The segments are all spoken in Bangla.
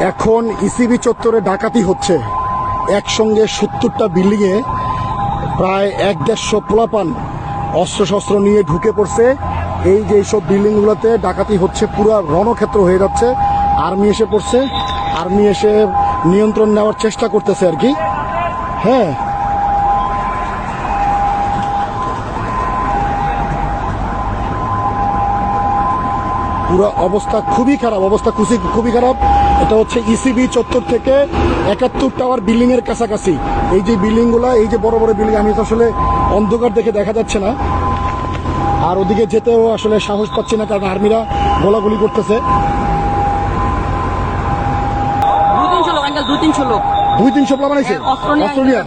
এখন ইসিবি চত্বরে ডাকাতি হচ্ছে। একসঙ্গে সত্তরটা বিল্ডিংয়ে প্রায় এক দেড়শো পোলাপান অস্ত্রশস্ত্র নিয়ে ঢুকে পড়ছে। এই যে এইসব বিল্ডিংগুলোতে ডাকাতি হচ্ছে, পুরো রণক্ষেত্র হয়ে যাচ্ছে। আর্মি এসে পড়ছে। আর্মি এসে নিয়ন্ত্রণ নেওয়ার চেষ্টা করতেছে আর কি। হ্যাঁ। পুরো অবস্থা খুবই খারাপ অবস্থা খুশি খুবই খারাপ। এটা হচ্ছে ইসিবি চত্বর থেকে একাত্তর টাওয়ার বিল্ডিং এর কাছাকাছি। এই যে বিল্ডিংগুলা এই যে বড় বড় বিল্ডিং আমি তো আসলে অন্ধকার দেখে দেখা যাচ্ছে না। আর ওদিকে যেতেও আসলে সাহস পাচ্ছি না কারণ আর্মিরা গোলাগুলি করতেছে। দুই তিনশো অস্ত্র নিয়ে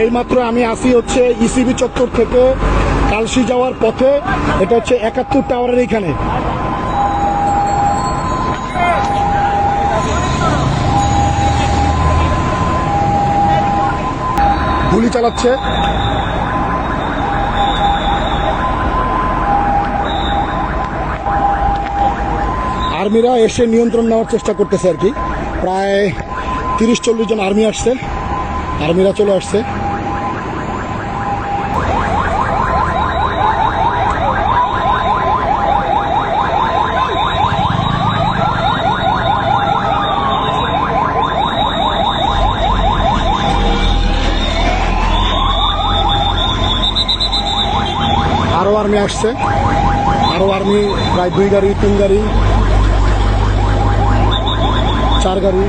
এই মাত্র আমি আসি হচ্ছে ইসিবি চত্বর থেকে কালসি যাওয়ার পথে। এটা হচ্ছে একাত্তর টাওয়ারের এইখানে। গুলি চালাচ্ছে। আর্মিরা এসে নিয়ন্ত্রণ নেওয়ার চেষ্টা করতেছে আর কি। প্রায় তিরিশ, চল্লিশ জন আর্মি আসছে। আর্মিরা চলে আসছে। আরও আর্মি আসছে। আরও আর্মি প্রায় দুই গাড়ি, তিন গাড়ি, চার গাড়ি,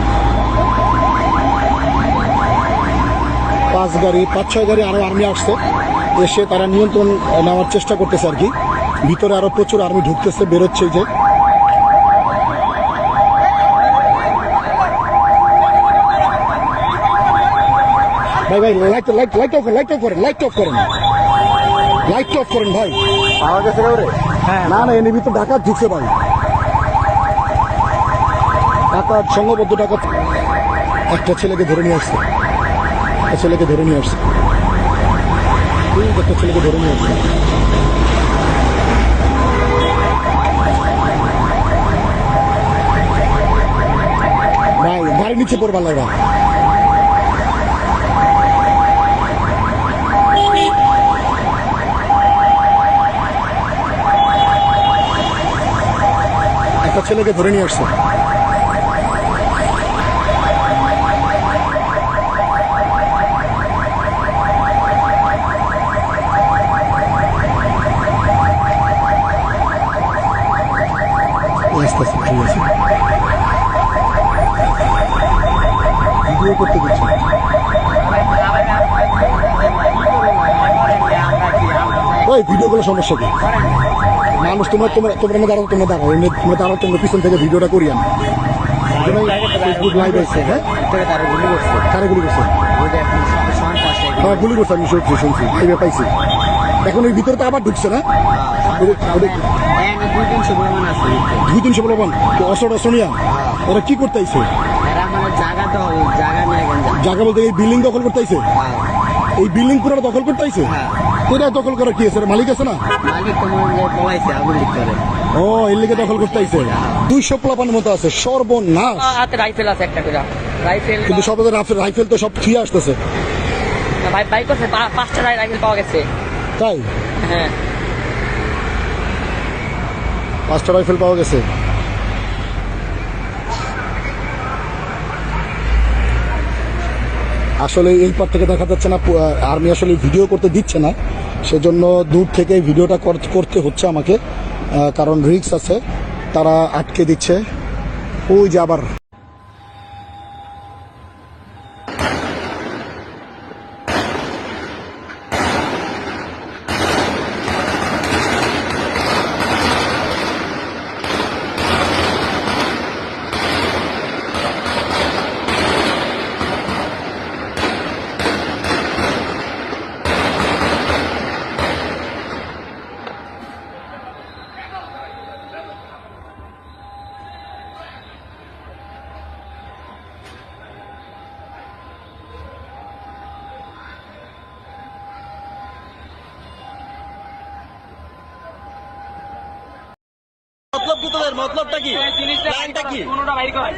পাঁচ গাড়ি, পাঁচ, ছয় গাড়ি আরও আর্মি আসছে। এসে তারা নিয়ন্ত্রণ নেওয়ার চেষ্টা করতেছে আর কি। ভিতরে আরও প্রচুর আর্মি ঢুকতেছে, বেরোচ্ছে যে। ভাই ভাই light light light off light off করেন লাইট অফ করেন। লাইট অফ করেন ভাই। পাওয়া গেছে হ্যাঁ। না না এনে ভিতরে ডাকাত ঢুকছে ভাই। ডাকাত সংঘবদ্ধ ডাকাত। একটা ছেলেকে ধরে নিয়ে আসছে। একটা ছেলেকে ধরে নিয়ে আসছে। একটা ছেলেকে ধরে নিয়ে আসছে। ভাই গাড়ি নিচে পড়বার লাগা একটা ছেলেকে ধরে নিয়ে আসছে। ভিডিও করতে দিচ্ছে ভিডিও করলে সমস্যা কি? মানুষ তোমরা তোমরা তোমরা দাঁড়াও তোমরা দাঁড়াও এমনি তোমরা দাঁড়াও তোমরা পিছন থেকে ভিডিওটা করি আমি। ফেসবুক লাইভ আছে হ্যাঁ? কারে গুলি করছে। হ্যাঁ গুলি করছে আমি শুনছি শুনছি এই পাইছি। এখন ওই ভিতরে তো আবার ঢুকছে না? ওদের- দুই তিনশো বলে বল অসর অসনিয়া? ওরা কি করতে আইছে জায়গা বলতে এই বিল্ডিং দখল করতে আইছে এই বিল্ডিং পুরো দখল করতে আইছে এটা দখল করা কি আছে? মালিক আছে না? ও এর দখল করতে আইছে দুইশো প্লাপানের মতো আছে সর্বনাশ। হাতে রাইফেল আছে একটা করে রাইফেল কিন্তু সব রাইফেল তো সব থুয়ে আসতেছে। ভাই বাইক পা- পাঁচটা রাইফেল পাওয়া গেছে। তাই? হ্যাঁ। পাঁচটা রাইফেল পাওয়া গেছে। আসলে এই পর থেকে দেখা যাচ্ছে না আর্মি আসলে ভিডিও করতে দিচ্ছে না। সেজন্য দূর থেকে ভিডিওটা কর- করতে হচ্ছে আমাকে। কারণ রিক্স আছে, তারা আটকে দিচ্ছে। ওই যে আবার তোদের মতলবটা কি প্ল্যানটা কি কোনোটা বাইর কর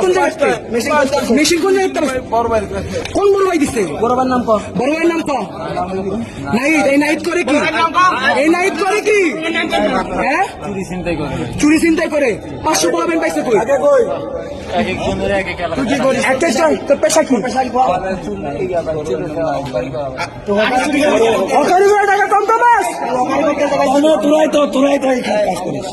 কোন জায়গায় মেশিন কোন জায়গায় কোন বড় ভাই দিচ্ছে বড় ভাইয়ের নাম ক? বড় ভাইয়ের নাম ক? নাইট। এই নাইট করে কি? এই নাইট করে কি? হ্যাঁ? চুরি চিন্তাই করে। পাঁচশো বড় পাইছে তুই তোরাই তো তোরাই তো কাজ করিস।